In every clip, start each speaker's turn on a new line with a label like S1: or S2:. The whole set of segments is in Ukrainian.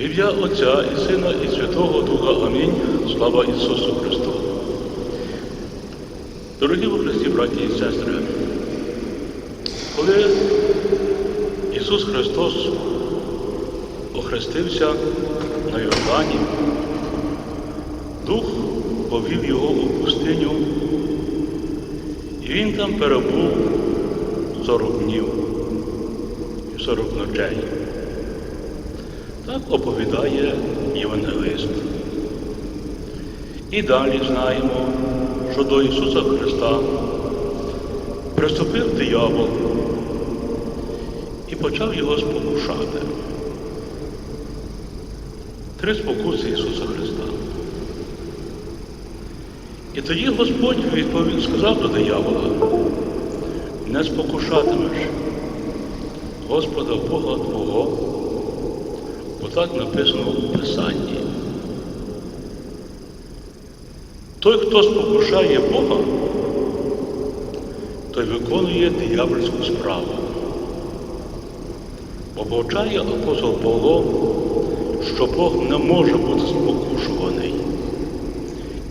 S1: Ім'я Отця і Сина, і Святого Духа. Амінь. Слава Ісусу Христу. Дорогі в Христі, браті і сестри, коли Ісус Христос охрестився на Йордані, Дух повів його у пустиню, і він там перебув 40 днів і 40 ночей. Так оповідає Євангелист. І далі знаємо, що до Ісуса Христа приступив диявол і почав його спокушати. Три спокуси Ісуса Христа. І тоді Господь відповів, сказав до диявола, не спокушатимеш Господа Бога Твого, бо так написано у Писанні. Той, хто спокушає Бога, той виконує диявольську справу. Бо повчає апостол Павло, що Бог не може бути спокушуваний.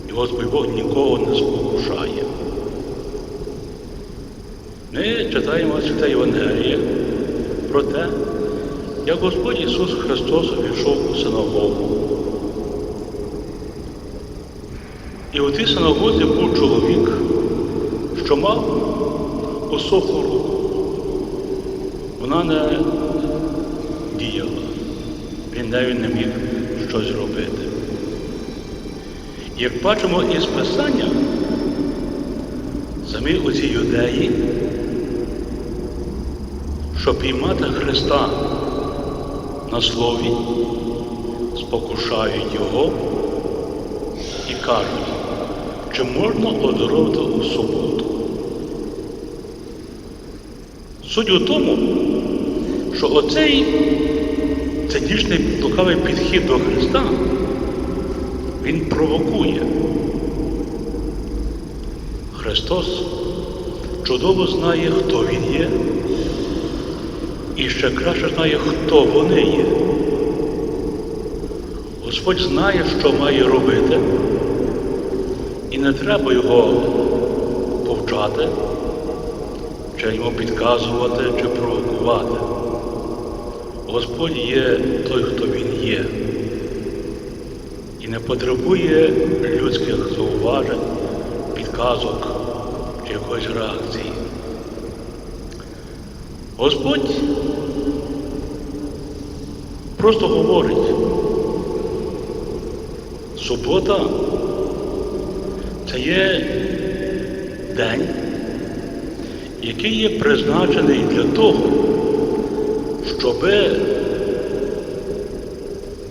S1: І Господь Бог нікого не спокушає. Ми читаємо Святе Євангеліє про те, як Господь Ісус Христос увійшов у синагогу. І у тій синагозі був чоловік, що мав осохлу руку. Вона не діяла. Він навіть не міг щось робити. Як бачимо із Писання, самі оці юдеї, щоб піймати Христа на слові, спокушають Його і кажуть, чи можна одоровити у суботу. Суть у тому, що оцей цинічний лукавий підхід до Христа, він провокує. Христос чудово знає, хто Він є, і ще краще знає, хто вони є. Господь знає, що має робити, і не треба його повчати, чи йому підказувати, чи провокувати. Господь є той, хто Він є, і не потребує людських зауважень, підказок чи якоїсь реакції. Господь просто говорить, субота це є день, який є призначений для того, щоб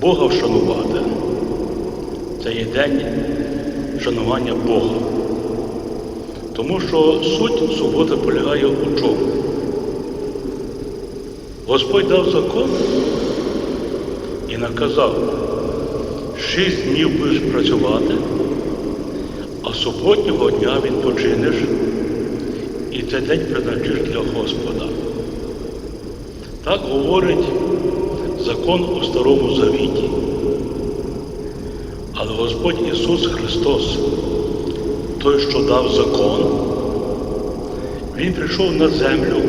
S1: Бога вшанувати. Це є день шанування Бога. Тому що суть суботи полягає у чому? Господь дав закон і наказав, шість днів будеш працювати, а суботнього дня відпочинеш, і цей день призначиш для Господа. Так говорить закон у Старому Завіті. Але Господь Ісус Христос, той, що дав закон, Він прийшов на землю,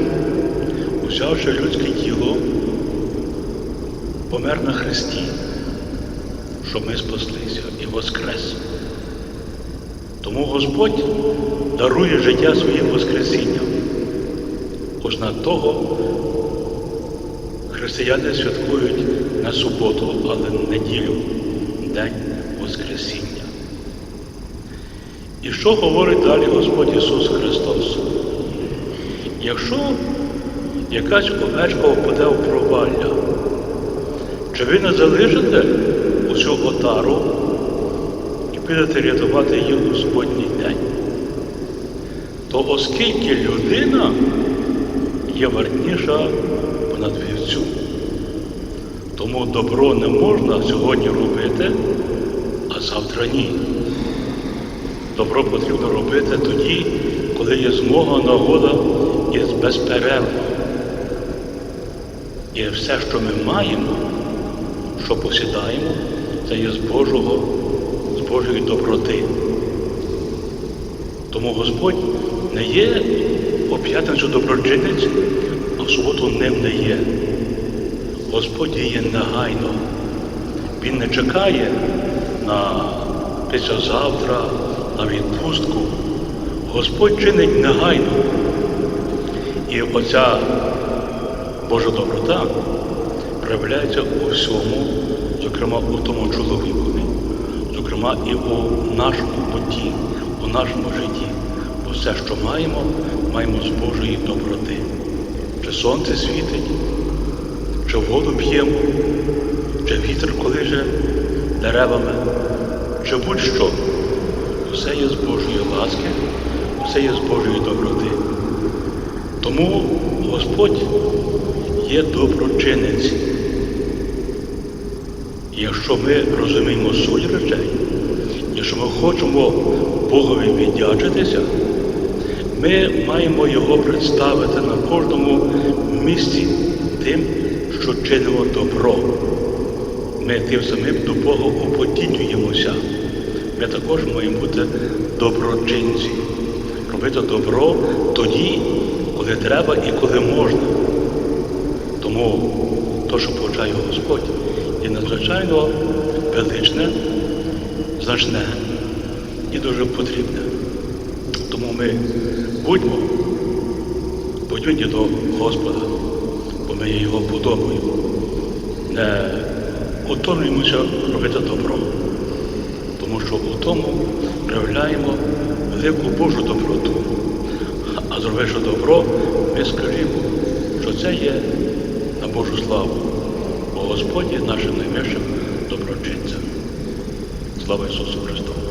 S1: узявши людське тіло, помер на Христі, щоб ми спаслися і воскрес. Тому Господь дарує життя своїм Воскресінням. Ось на того християни святкують на суботу, але неділю, День Воскресіння. І що говорить далі Господь Ісус Христос? Якщо якась овечка впаде в провалля, чи ви не залишите усю отару і підете рятувати її у суботній день? То оскільки людина є вартніша понад вівцю, тому добро не можна сьогодні робити, а завтра ні. Добро потрібно робити тоді, коли є змога, нагода і безперервно. І все, що ми маємо, що посідаємо, це є з Божого, з Божої доброти. Тому Господь не є у п'ятницю доброчинець, а в суботу не є. Господь діє негайно. Він не чекає на післязавтра, на відпустку. Господь чинить негайно. І оця Божа доброта проявляється у всьому, зокрема у тому чоловікові, зокрема і у нашому бутті, у нашому житті. Бо все, що маємо, маємо з Божої доброти. Чи сонце світить, чи воду п'ємо, чи вітер колиже деревами, чи будь-що. Все є з Божої ласки, все є з Божої доброти. Тому Господь є доброчинець. Якщо ми розуміємо суть речей, якщо ми хочемо Богові віддячитися, ми маємо його представити на кожному місці тим, що чинимо добро. Ми тим самим до Бога уподібнюємося. Ми також маємо бути доброчинці. Робити добро тоді, коли треба і коли можна. Тому то, що повчає Господь, є надзвичайно величне, значне і дуже потрібне. Тому ми будьмо подібні до Господа, бо ми Його подобою. Не утомлюємося робити добро, тому що у тому проявляємо велику Божу доброту. А зробивши добро, ми скажімо, що це є на Божу славу, Господь є нашим найвищим доброчинцем. Слава Ісусу Христу!